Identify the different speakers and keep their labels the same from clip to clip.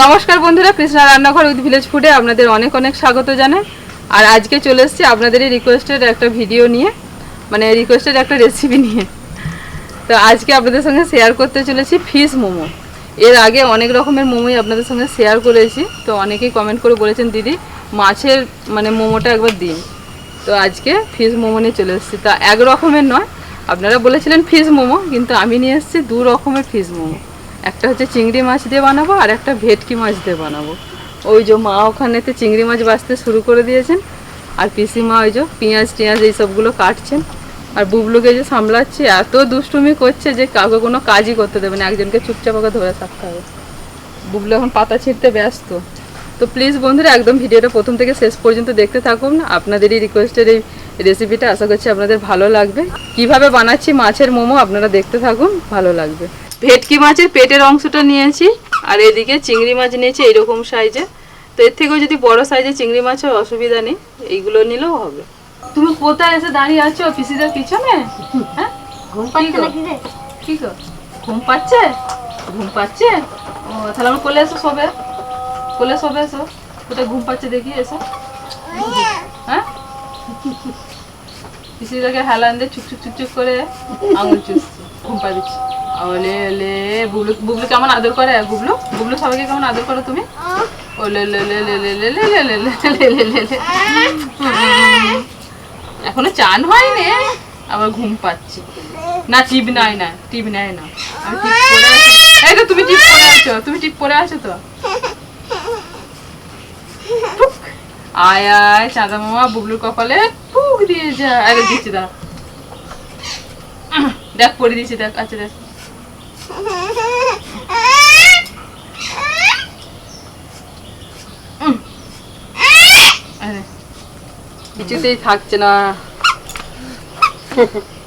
Speaker 1: নমস্কার বন্ধুরা, কৃষ্ণা রান্নাঘর উইথ ভিলেজ ফুডে আপনাদের অনেক অনেক স্বাগত জানাই। আর আজকে চলে এসেছি আপনাদেরই রিকোয়েস্টেড একটা ভিডিও নিয়ে মানে রিকোয়েস্টেড একটা রেসিপি নিয়ে। তো আজকে আপনাদের সঙ্গে শেয়ার করতে চলেছি ফিশ মোমো। এর আগে অনেক রকমের মোমোই আপনাদের সঙ্গে শেয়ার করেছি, তো অনেকেই কমেন্ট করে বলেছেন, দিদি, মাছের মানে মোমোটা একবার দিন। তো আজকে ফিশ মোমো নিয়ে চলে এসেছি। তা এক রকমের নয়, আপনারা বলেছিলেন ফিশ মোমো, কিন্তু আমি নিয়ে এসেছি দু রকমের ফিশ মোমো। একটা হচ্ছে চিংড়ি মাছ দিয়ে বানাবো আর একটা ভেটকি মাছ দিয়ে বানাবো। ওই যে মা ওখানেতে চিংড়ি মাছ বাছতে শুরু করে দিয়েছেন, আর পিসিমা ওই যে পেঁয়াজ টিয়াজ এইসবগুলো কাটছেন। আর বুবলুকে যে সামলাচ্ছি, এত দুষ্টুমি করছে যে কাউকে কোনো কাজই করতে দেবে না, একজনকে চুপচাপ ওকে ধরে থাকতে হবে। বুবলু এখন পাতা ছিঁড়তে ব্যস্ত। তো প্লিজ বন্ধুরা, একদম ভিডিওটা প্রথম থেকে শেষ পর্যন্ত দেখতে থাকুন। আপনাদেরই রিকোয়েস্টের এই রেসিপিটা আশা করছি আপনাদের ভালো লাগবে। কীভাবে বানাচ্ছি মাছের মোমো আপনারা দেখতে থাকুন, ভালো লাগবে। ভেটকি মাছের পেটের অংশটা নিয়েছি আর এদিকে চিংড়ি মাছ নিয়েছি এইরকম সাইজে। তো এর থেকেও যদি বড় সাইজে চিংড়ি মাছ হয় অসুবিধা নেই এইগুলো নিলেও হবে। তুমি কোথায় এসে দাঁড়িয়ে আছো পিসিদের পিছনে? হ্যাঁ?
Speaker 2: ঘুম
Speaker 1: কি
Speaker 2: পাচ্ছে
Speaker 1: গো? ঘুম পাচ্ছে? ঘুম পাচ্ছে? ও তাহলে আমার কোলে এসো সবে। কোলে সবে এসো। কোথায় ঘুম পাচ্ছে দেখি এসো। হ্যাঁ? পিসিদাকে হেলান দিয়ে চুক চুক চুক চুক করে আঙুল চুষছে। ঘুম পা দিচ্ছে ওলে ওলে বুবলু বুবলু কেমন আদর করে বুবলু বুবলু সবাইকে কেমন আদর করো তুমি ওলে লে লে লে লে লে লে লে লে লে লে লে লে। এখনও চান হয়নি আবার ঘুম পাচ্ছে না টিপ নাই না টিপ নেয় না আমি টিপ পরে আছি এই তো তুমি টিপ পরে আছো তুমি টিপ পরে আছো তো আয় আয় চাঁদা মামা বুবলুর কপালে ফুক দিয়ে যা আরে দিচ্ছি দা দেখ পরে দিচ্ছি দেখ আচ্ছা দেখ 일찍 음. 음. 음. 음. 음. 음. 음.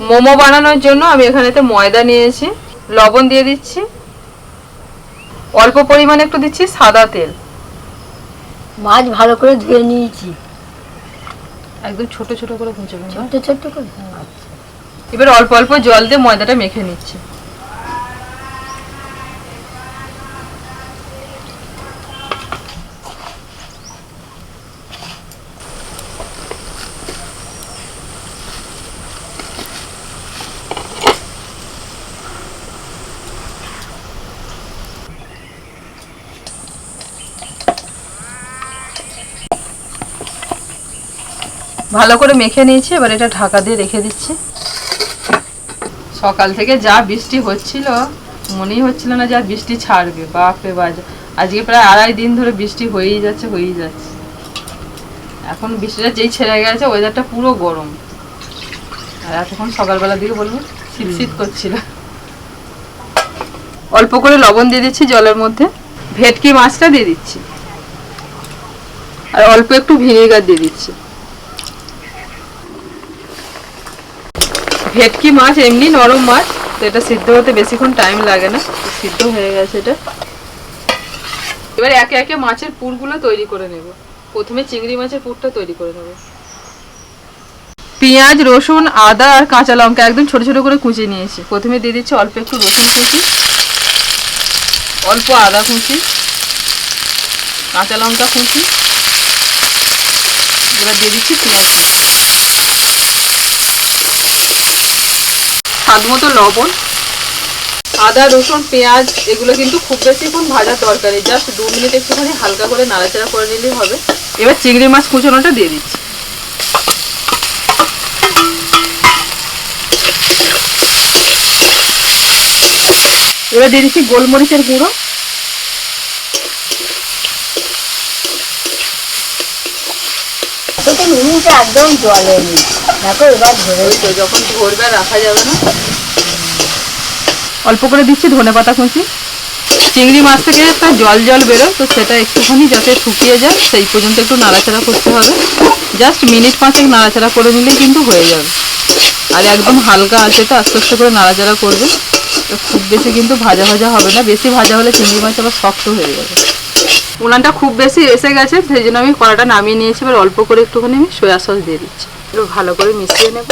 Speaker 1: মোমো বানানোর জন্য আমি এখানেতে ময়দা নিয়েছি লবণ দিয়ে দিচ্ছি অল্প পরিমাণে একটু দিচ্ছি সাদা তেল।
Speaker 2: মাছ ভালো করে ধুয়ে নিয়েছি।
Speaker 1: একদম ছোট ছোট করে
Speaker 2: ছোট ছোট করে?
Speaker 1: এবার অল্প অল্প জল দিয়ে ময়দাটা মেখে নিচ্ছি। ভালো করে মেখে নিয়েছি, এবার এটা ঢাকা দিয়ে রেখে দিচ্ছি। সকাল থেকে যা বৃষ্টি হচ্ছিল, মনেই হচ্ছিল না যা বৃষ্টি ছাড়বে। বাপরে বাজ আজকে প্রায় আড়াই দিন ধরে বৃষ্টি হয়েই যাচ্ছে হয়েই যাচ্ছে। এখন বৃষ্টিটা যেই ছেড়ে গেছে ওয়েদারটা পুরো গরম। আর এতক্ষণ সকালবেলার দিকে বলব, শীত শীত করছিল। অল্প করে লবণ দিয়ে দিচ্ছি জলের মধ্যে। ভেটকি মাছটা দিয়ে দিচ্ছি। আর অল্প একটু ভিনেগার দিয়ে দিচ্ছি। ভেটকি মাছ, এমনি নরম মাছ, তো এটা সিদ্ধ হতে বেশিক্ষণ টাইম লাগে না। সিদ্ধ হয়ে গেছে এটা। এবার একে একে মাছের পুরগুলো তৈরি করে নেব। প্রথমে চিংড়ি মাছের পুরটা তৈরি করে নেব। পেঁয়াজ, রসুন, আদা আর কাঁচা লঙ্কা একদম ছোট ছোট করে কুচি নিয়েছি। প্রথমে দিয়ে দিচ্ছি অল্প একটু রসুন কুচি, অল্প আদা কুচি, কাঁচা লঙ্কা কুচি। এবার দিয়ে দিচ্ছি পেঁয়াজ। স্বাদ মতো লবণ, আদা, রসুন, পেঁয়াজ, এগুলো কিন্তু খুব বেশিক্ষণ ভাজার দরকারি জাস্ট দু মিনিট একটুখানি হালকা করে নাড়াচাড়া করে নিলেই হবে। এবার চিংড়ি মাছ কুচোনোটা দিয়ে দিচ্ছি। এবার দিয়ে দিচ্ছি গোলমরিচের গুঁড়ো।
Speaker 2: তোকে মিনিটা একদম জলে নি দেখো এবার ধরে
Speaker 1: ওই তো যখন ধরবে আর রাখা যাবে না? অল্প করে দিচ্ছি ধনে পাতা কুচি। চিংড়ি মাছ থেকে একটা জল জল বেরোয় তো সেটা একটুখানি যাতে শুকিয়ে যায় সেই পর্যন্ত একটু নাড়াচাড়া করতে হবে। জাস্ট মিনিট পাঁচেক নাড়াচাড়া করে নিলেই কিন্তু হয়ে যাবে। আর একদম হালকা আছে তো আস্তে আস্তে করে নাড়াচাড়া করবে। তো খুব বেশি কিন্তু ভাজা ভাজা হবে না। বেশি ভাজা হলে চিংড়ি মাছ আবার শক্ত হয়ে যাবে। উনানটা খুব বেশি এসে গেছে, সেই জন্য আমি কড়াটা নামিয়ে নিয়েছি। এবার অল্প করে একটুখানি আমি সয়া সস দিয়ে দিচ্ছি। একটু ভালো করে মিশিয়ে নেব।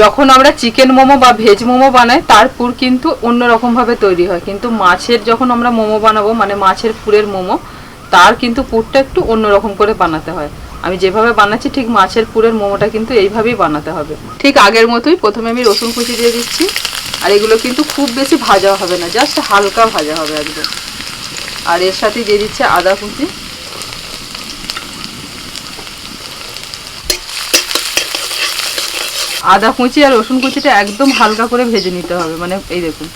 Speaker 1: যখন আমরা চিকেন মোমো বা ভেজ মোমো বানাই, তার পুর কিন্তু অন্যরকম ভাবে তৈরি হয়। কিন্তু মাছের যখন আমরা মোমো বানাবো মানে মাছের পুরের মোমো, তার কিন্তু পুরটা একটু অন্যরকম করে বানাতে হয়। আমি যেভাবে বানাচ্ছি ঠিক মাছের পুরের মোমোটা কিন্তু এইভাবেই বানাতে হবে। ঠিক আগের মতোই প্রথমে আমি রসুন কুচি দিয়ে দিচ্ছি। আর এগুলো কিন্তু খুব বেশি ভাজা হবে না জাস্ট হালকা ভাজা হবে একদম। আর এর সাথে দিয়ে দিচ্ছে আদা কুচি। আদা কুচি আর রসুন কুচিটা একদম হালকা করে ভেজে নিতে হবে মানে এই দেখুন।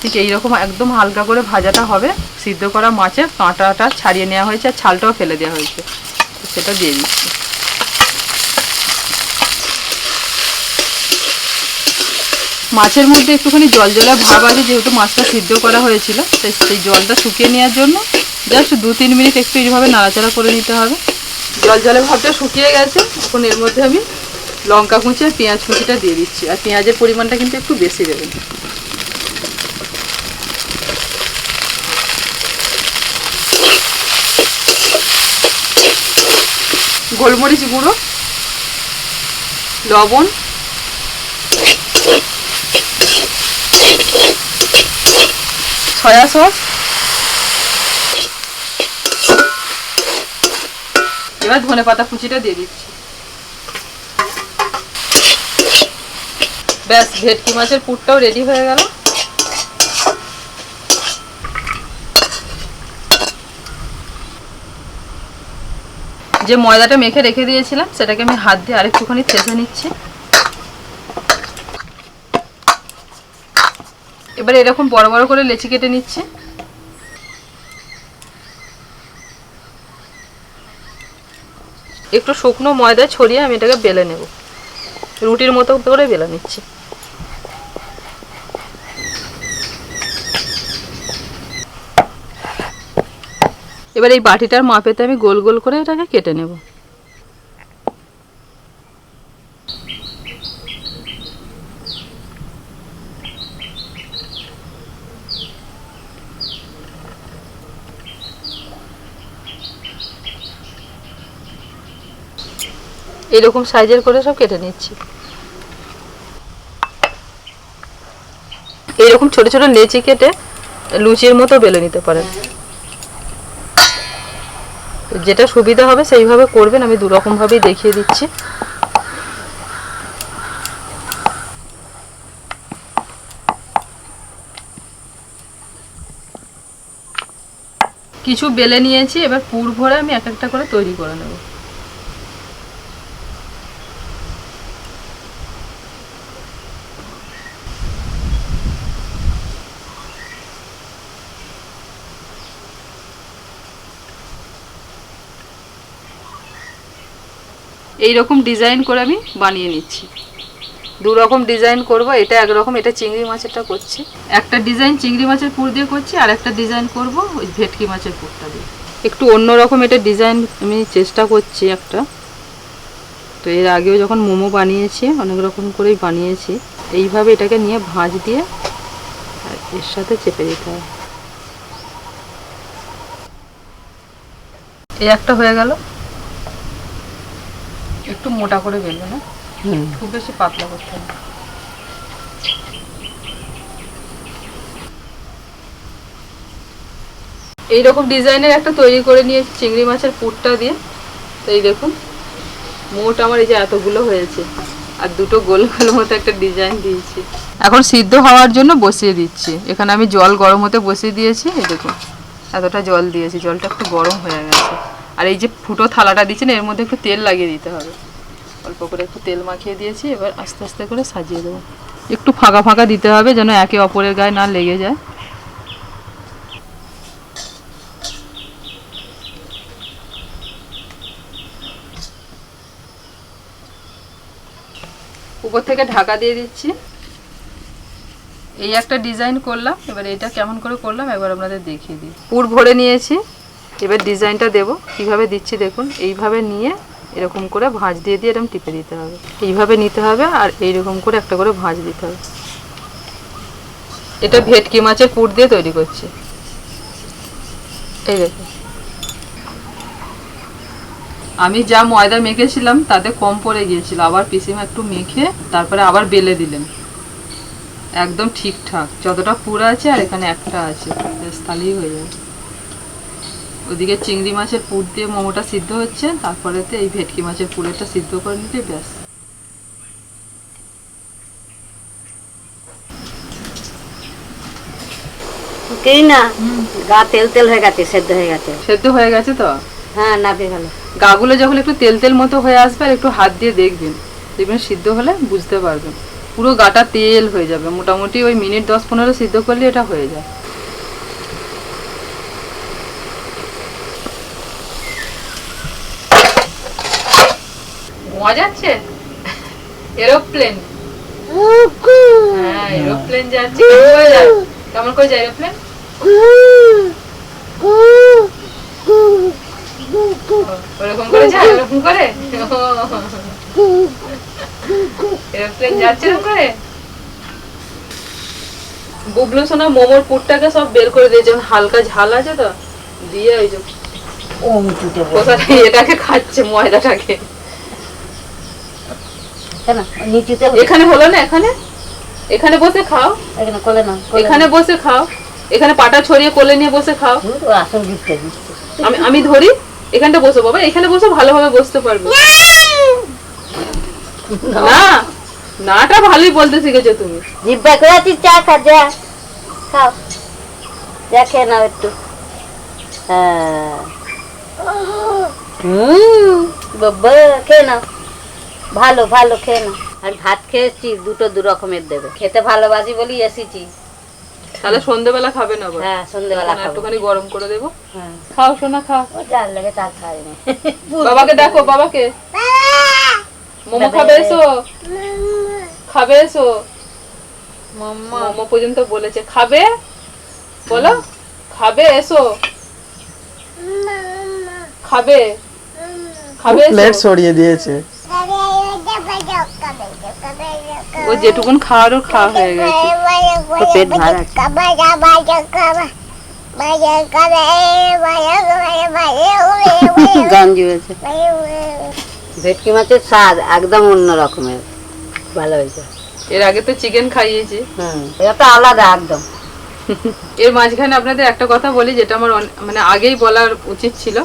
Speaker 1: ঠিক এইরকম একদম হালকা করে ভাজাটা হবে। সিদ্ধ করা মাছের কাঁটাটা ছাড়িয়ে নেওয়া হয়েছে আর ছালটাও ফেলে দেওয়া হয়েছে। সেটা দিয়ে দিচ্ছি। মাছের মধ্যে একটুখানি জল জলা ভাব আছে, যেহেতু মাছটা সিদ্ধ করা হয়েছিল, তাই সেই জলটা শুকিয়ে নেওয়ার জন্য জাস্ট দু তিন মিনিট একটু এইভাবে নাড়াচাড়া করে নিতে হবে। জল জলে ভাবটা শুকিয়ে গেছে, এখন এর মধ্যে আমি লঙ্কা কুচি আর পেঁয়াজ কুচিটা দিয়ে দিচ্ছি, আর পেঁয়াজের পরিমাণটা কিন্তু একটু বেশি দেবেন। গোলমরিচ গুঁড়ো, লবণ, সয়া সস। এবার ধনে পাতা কুচিটা দিয়ে দিচ্ছি। ব্যাস, ভেটকি মাছের পুরটাও রেডি হয়ে গেল। যে ময়দাটা মেখে রেখে দিয়েছিলাম, সেটাকে আমি হাত দিয়ে আরেকটুখানি থেসে নিচ্ছি। এবার এরকম বড় বড় করে লেচি কেটে নিচ্ছি। একটু শুকনো ময়দা ছড়িয়ে আমি এটাকে বেলে নেব। রুটির মতো করে বেলে নিচ্ছি। এবার এই বাটিটার মাপেতে আমি গোল গোল করে এটাকে কেটে নেব। এরকম সাইজের করে সব কেটে নিচ্ছি। এইরকম ছোট ছোট লেচি কেটে লুচির মতো বেলে নিতে পারেন। যেটা সুবিধা হবে সেইভাবে করবেন, আমি দু রকম ভাবেই দেখিয়ে দিচ্ছি। কিছু বেলে নিয়েছি, এবার পুর ভরে আমি এক একটা করে তৈরি করে নেব। এই রকম ডিজাইন করে আমি বানিয়ে নিচ্ছি। দু রকম ডিজাইন করব, এটা একরকম, এটা চিংড়ি মাছেরটা করছি। একটা ডিজাইন চিংড়ি মাছের পুর দিয়ে করছি, আর একটা ডিজাইন করব ওই ভেটকি মাছের পুরটা দিয়ে। একটু অন্য রকম এটা ডিজাইন আমি চেষ্টা করছি একটা। তো এর আগেও যখন মোমো বানিয়েছি, অনেক রকম করেই বানিয়েছি। এইভাবে এটাকে নিয়ে ভাঁজ দিয়ে, আর এর সাথে চেপে দিতে হয়। এই একটা হয়ে গেল। একটু মোটা করে বেলবে না। খুব বেশি পাতলা করতে হবে এইরকম ডিজাইনের একটা তৈরি করে নিয়েছি চিংড়ি মাছের পুরটা দিয়ে তো এই দেখুন মোট আমার এই যে এতগুলো হয়েছে আর দুটো গোল গোল মতো একটা ডিজাইন দিয়েছি। এখন সিদ্ধ হওয়ার জন্য বসিয়ে দিচ্ছি। এখানে আমি জল গরম হতে বসিয়ে দিয়েছি এই দেখুন এতটা জল দিয়েছি জলটা একটু গরম হয়ে গেছে। আর এই যে ফুটো থালাটা দিচ্ছেন এর মধ্যে একটু তেল লাগিয়ে দিতে হবে। অল্প করে একটু তেল মাখিয়ে দিয়েছি, এবার আস্তে আস্তে করে সাজিয়ে দেবো। একটু ফাঁকা ফাঁকা দিতে হবে যেন একে অপরের গায়ে না লেগে যায়। উপর থেকে ঢাকা দিয়ে দিচ্ছি। এই একটা ডিজাইন করলাম, এবার এটা কেমন করে করলাম একবার আপনাদের দেখিয়ে দিই। পুর ভরে নিয়েছি, এবার ডিজাইনটা দেব। কীভাবে দিচ্ছি দেখুন, এইভাবে নিয়ে এরকম করে ভাঁজ দিয়ে দিয়ে এরকম টিপে দিতে হবে। এইভাবে নিতে হবে আর এইরকম করে একটা করে ভাঁজ দিতে হবে। এটা ভেটকি মাছের পুর দিয়ে তৈরি করছি। এই দেখো। আমি যা ময়দা মেখেছিলাম তাতে কম পড়ে গিয়েছিল, আবার পিসিমা একটু মেখে তারপরে আবার বেলে দিলেন। একদম ঠিকঠাক, যতটা পুরো আছে আর এখানে একটা আছে তাহলেই হয়ে যাবে। ওদিকে চিংড়ি মাছের পুর দিয়ে মোমোটা সিদ্ধ হচ্ছে তারপরেতে এই ভেটকি মাছের পুরেটা সিদ্ধ করে নিতে ব্যাস।
Speaker 2: কেই না? গা তেল তেল হয়ে গেছে সেদ্ধ হয়ে গেছে।
Speaker 1: সেদ্ধ হয়ে গেছে তো?
Speaker 2: হ্যাঁ নাবে গেল
Speaker 1: গাগুলো যখন একটু তেল তেল মতো হয়ে আসবে আর একটু হাত দিয়ে দেখবেন। দেখবেন সিদ্ধ হলে বুঝতে পারবেন। পুরো গাটা তেল হয়ে যাবে। মোটামুটি ওই মিনিট দশ পনেরো সিদ্ধ করলে এটা হয়ে যায়। ঘুমা যাচ্ছে? এরোপ্লেন। হ্যাঁ এরোপ্লেন যাচ্ছে। কেমন করে যায়? এরোপ্লেন? ওরকম করে যায়? ওরকম করে? এরোপ্লেন যাচ্ছে এরকম করে? বুবলু সোনা মোমোর পুরটাকে সব বের করে দিয়েছে। যেমন হালকা ঝাল আছে তো? দিয়ে ওই যে এটাকে খাচ্ছে ময়দাটাকে।
Speaker 2: কেন? নিচুতে
Speaker 1: এখানে হলো না এখানে? এখানে বসে খাও।
Speaker 2: এখানে কোলে না
Speaker 1: এখানে বসে খাও। এখানে পাটা ছড়িয়ে কোলে নিয়ে বসে খাও।
Speaker 2: আসল গিফটে
Speaker 1: আমি আমি ধরি এখানটা বসো বাবা এখানে বসে ভালোভাবে বসতে পারবে। না। নাটা ভালোই বলতে শিখেছো তুমি।
Speaker 2: জিব্বা করে আছিস চা খা যা খাও। যা খেয়ে নাও একটু। হ্যাঁ। হুম বাবা খেয়ে নাও। ভালো ভালো খেয়ে নাও। আর ভাত খেয়েছি দুটো দু রকমের দেবে। খেতে ভালোবাসি বলি এসেছি।
Speaker 1: তাহলে সন্ধ্যেবেলা খাবে না
Speaker 2: হ্যাঁ সন্ধ্যেবেলা খাব।
Speaker 1: একটুখানি গরম করে দেবো।
Speaker 2: হ্যাঁ।
Speaker 1: খাও সোনা খাও।
Speaker 2: ও যার লেগে তার খাইনি
Speaker 1: বাবাকে দেখো বাবাকে। মোমো খাবে এসো? খাবে এসো?
Speaker 2: মাম্মা।
Speaker 1: মোমো পর্যন্ত বলেছে। খাবে? বলো। খাবে এসো? খাবে? খাবে
Speaker 3: প্লেট সরিয়ে দিয়েছে।
Speaker 1: ও যেটুকুন খাওয়ার ওর খাওয়া হয়ে গেছে।
Speaker 2: তো পেট ভার আছে। ভেটকি মাছের স্বাদ একদম অন্য রকমের। ভালো হয়েছে।
Speaker 1: এর আগে তো চিকেন খাইয়েছি।
Speaker 2: হুম এটা তো আলাদা একদম।
Speaker 1: এর মাঝখানে আপনাদের একটা কথা বলি যেটা আমার মানে আগেই বলার উচিত ছিল।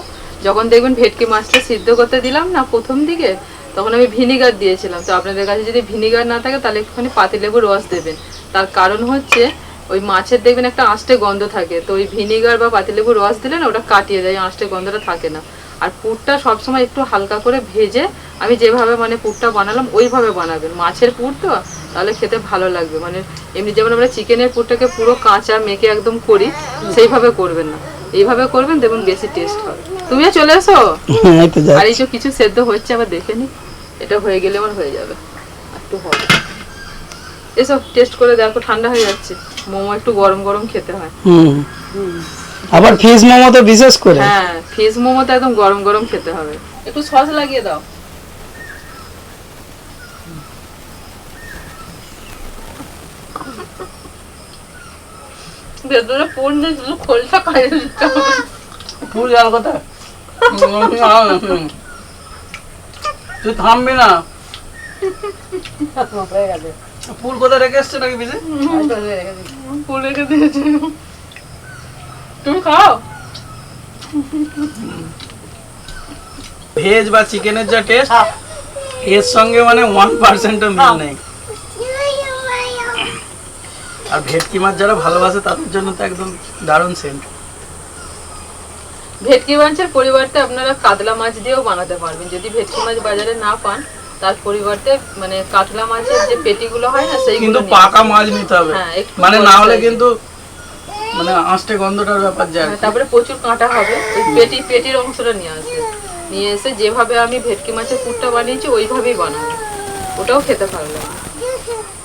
Speaker 1: যখন দেখবেন ভেটকি মাছটা সিদ্ধ করতে দিলাম না প্রথম দিকে তখন আমি ভিনিগার দিয়েছিলাম। তো আপনাদের কাছে যদি ভিনিগার না থাকে, তাহলে একটুখানি পাতিলেবুর রস দেবেন। তার কারণ হচ্ছে, ওই মাছের দেখবেন একটা আঁশটে গন্ধ থাকে। তো ওই ভিনিগার বা পাতিলেবুর রস দিলে না, ওটা কাটিয়ে দেয় আঁশটে গন্ধটা থাকে না। আর পুরটা সবসময় একটু হালকা করে ভেজে, আমি যেভাবে মানে পুরটা বানালাম, ওইভাবে বানাবেন। মাছের পুর তো, তাহলে খেতে ভালো লাগবে। মানে এমনি যেমন আমরা চিকেনের পুরটাকে পুরো কাঁচা মেখে একদম করি, সেইভাবে করবেন না। এইভাবে করবেন দেখুন বেশি টেস্ট হবে। তুমিও চলে এসো। আর এই কিছু সেদ্ধ হচ্ছে আবার দেখে নি। এটা হয়ে গেলে আমার হয়ে যাবে। একটু হবে। এসব টেস্ট করে দেখো ঠান্ডা হয়ে যাচ্ছে। মোমো একটু গরম গরম খেতে হয়।
Speaker 3: হুম। আবার ফিশ মোমো তো বিশেষ করে?
Speaker 1: হ্যাঁ ফিশ মোমো তো একদম গরম গরম খেতে হবে। একটু সস লাগিয়ে দাও। ভেতরে পুর নেই শুধু খোলটা দিতে হবে।
Speaker 3: ফুল যাওয়ার কথা তুই থামবি না।
Speaker 2: হয়ে
Speaker 3: ফুল কোথায় রেখে এসছে নাকি বিজে?
Speaker 1: ফুল রেখে দিয়েছি। তুমি খাও?
Speaker 3: ভেজ বা চিকেনের যা টেস্ট এর সঙ্গে মানে ওয়ান পার্সেন্টও মিল নেই। আর ভেটকি মাছ যারা ভালোবাসে তাদের জন্য তো একদম দারুণ সেন্ট
Speaker 1: ভেটকি মাছের পরিবর্তে আপনারা কাতলা মাছ দিয়েও বানাতে পারবেন। যদি ভেটকি মাছ বাজারে না পান তার পরিবর্তে মানে কাতলা মাছের যে পেটিগুলো হয় না সেইগুলো
Speaker 3: কিন্তু পাকা মাছ নিতে হবে।
Speaker 1: হ্যাঁ,
Speaker 3: মানে না হলে কিন্তু মানে আঁশটে গন্ধটার ব্যাপার যায়
Speaker 1: হ্যাঁ, তারপরে প্রচুর কাঁটা হবে। ওই পেটি পেটির অংশটা নিয়ে আসবে। নিয়ে এসে যেভাবে আমি ভেটকি মাছের পুরটা বানিয়েছি ওইভাবেই বানাবো। ওটাও খেতে ভালো লাগে।